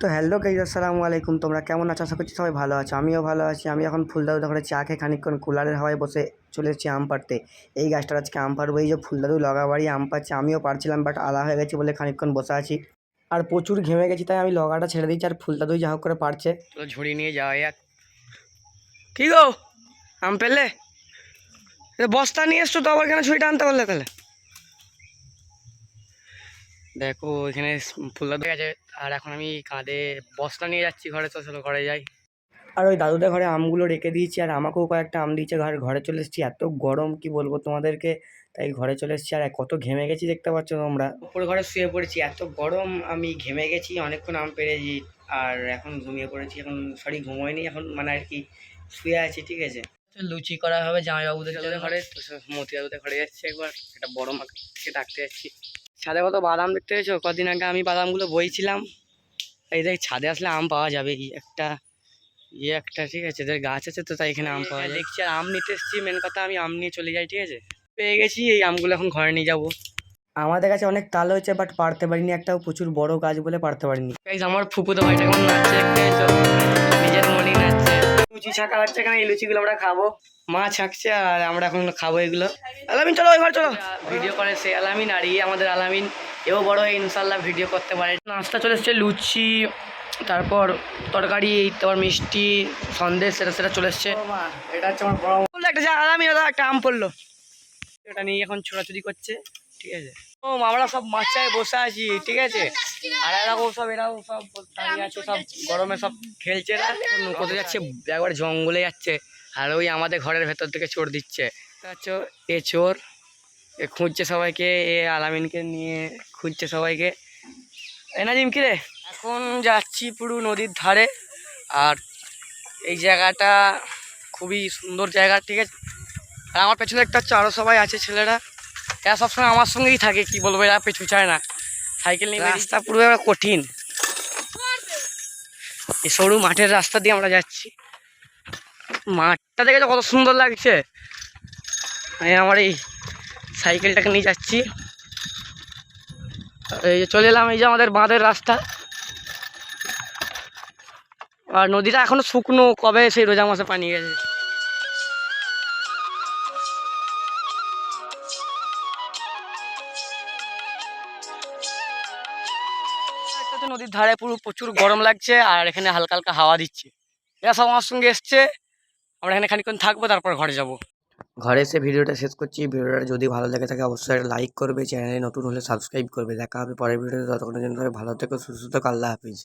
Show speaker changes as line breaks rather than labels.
তো hello guys আসসালামু আলাইকুম। তোমরা কেমন আছো? আশা করছি সবাই ভালো আছো। আমিও ভালো আছি। আমি এখন ফুলদাদু করে চা খেয়ে খানিকক্ষণ কুলারের হাওয়ায় বসে চলে এসেছি আম পাড়তে। এই গাছটার আজকে আম পাড়বো। এই যে ফুলদাদু লগা আম পাচ্ছে আমিও পারছিলাম বাট আলা হয়ে গেছি বলে খানিকক্ষণ বসে আছি। আর প্রচুর ঘেমে গেছি, তাই আমি লগাটা ছেড়ে দিচ্ছি আর ফুলদাদুই যা হোক করে পারছে ঝুড়ি নিয়ে যাওয়া যাক। কি গো? আম পেলে? বস্তা নিয়ে এসছো তো, আবার কেন ছুরিটা আনতে পারলে তাহলে? দেখো, এখানে ফুলদার দেখা আছে আর এখন আমি কাঁধে বস্তা নিয়ে যাচ্ছি ঘরে, তো চলো ঘরে যাই। আর ওই দাদুদের ঘরে আমগুলো রেখে দিয়েছি, আর আমাকেও কয়েকটা আম দিয়েছে ঘরে ঘরে চলে এসেছি। এত গরম, কি বলব তোমাদেরকে? তাই ঘরে চলে এসেছি, আর কত ঘেমে গেছি দেখতে পাচ্ছ তোমরা। উপরে ঘরে শুয়ে পড়েছি, এত গরম, আমি ঘেমে গেছি, অনেকক্ষণ আম পেরেছি, আর এখন ঘুমিয়ে পড়েছি, এখন সরি ঘুমোয়নি, এখন মানে আর কি শুয়ে আছি, ঠিক আছে। লুচি করা হবে, জামাইবাবুদের ঘরে, তো মতিয়াবুদের ঘরে যাচ্ছি একবার, একটা বড় মাকে ডাকতে যাচ্ছি। ছাদে কত বাদাম দেখতে পেয়েছ? কদিন আগে আমি বাদামগুলো বইছিলাম। এই দেখ ছাদে আসলে আম পাওয়া যাবে একটা ইয়ে একটা ঠিক আছে? এদের গাছ আছে তো তাই এখানে আম পাওয়া যায়। দেখছি আর আম নিতে এসেছি। মেন কথা আমি আম নিয়ে চলে যাই ঠিক আছে? পেয়ে গেছি এই আমগুলো এখন ঘরে নিয়ে যাব। আমাদের কাছে অনেক তাল হয়েছে বাট পারতে পারিনি। একটাও প্রচুর বড় গাছ বলে পারতে পারিনি। আমার ফুপুতো ভাইটা কেমন নাচছে লুচি ছাঁকা হচ্ছে এখানে এই লুচিগুলো আমরা খাব। মা ছাকছে আর আমরা এখন খাব এগুলো। আলামিন চলো এবার চলো। ভিডিও করে সে আলামিন আর ইয়ে আমাদের আলামিন। এও বড় হয়ে ইনশাল্লাহ ভিডিও করতে পারে। নাস্তা চলে এসছে লুচি তারপর তরকারি তারপর মিষ্টি সন্দেশ সেটা সেটা চলে এসছে। এটা হচ্ছে আমার বড় একটা যা আলামিন দাদা একটা আম পড়ল। এটা নিয়ে এখন ছোড়াছুড়ি করছে ঠিক আছে? ও আমরা সব মাচায় বসে আছি ঠিক আছে? আর এরকম সব এরাও সব দাঁড়িয়ে আছে সব গরমে সব খেলছে কোথায় যাচ্ছে একবার জঙ্গলে যাচ্ছে আর ওই আমাদের ঘরের ভেতর থেকে চোর দিচ্ছে। হচ্ছে এ চোর এ খুঁজছে সবাইকে এ আলামিনকে নিয়ে খুঁজছে সবাইকে। এ নাজিম কিরে এখন যাচ্ছি পুরো নদীর ধারে আর এই জায়গাটা খুবই সুন্দর জায়গা ঠিক আছে? আর আমার পেছনে একটা হচ্ছে আরও সবাই আছে ছেলেরা। এরা সবসময় আমার সঙ্গেই থাকে কি বলব এরা পেছু চায় না। সাইকেল নিয়ে রাস্তা পুরো কঠিন। এই সরু মাঠের রাস্তা দিয়ে আমরা যাচ্ছি। মাঠটা দেখে কত সুন্দর লাগছে। আমি আমার এই সাইকেলটাকে নিয়ে যাচ্ছি। এই যে চলে এলাম, এই যে আমাদের বাঁধের রাস্তা। আর নদীটা এখনও শুকনো, কবে সেই রোজা মাসে পানি গেছে। একটাতে নদীর ধারে পুরো প্রচুর গরম লাগছে আর এখানে হালকা হালকা হাওয়া দিচ্ছে। এরা সব আমার সঙ্গে এসছে, আমরা এখানে খানিক্ষণ থাকব, তারপর ঘরে যাব। ঘরে এসে ভিডিওটা শেষ করছি। ভিডিওটা যদি ভালো লেগে থাকে, অবশ্যই লাইক করবে চ্যানেলে নতুন হলে সাবস্ক্রাইব করবে। দেখা হবে পরের ভিডিওতে, ততক্ষণের জন্য ভালো থেকো, সুস্থ আল্লাহ হাফিজ।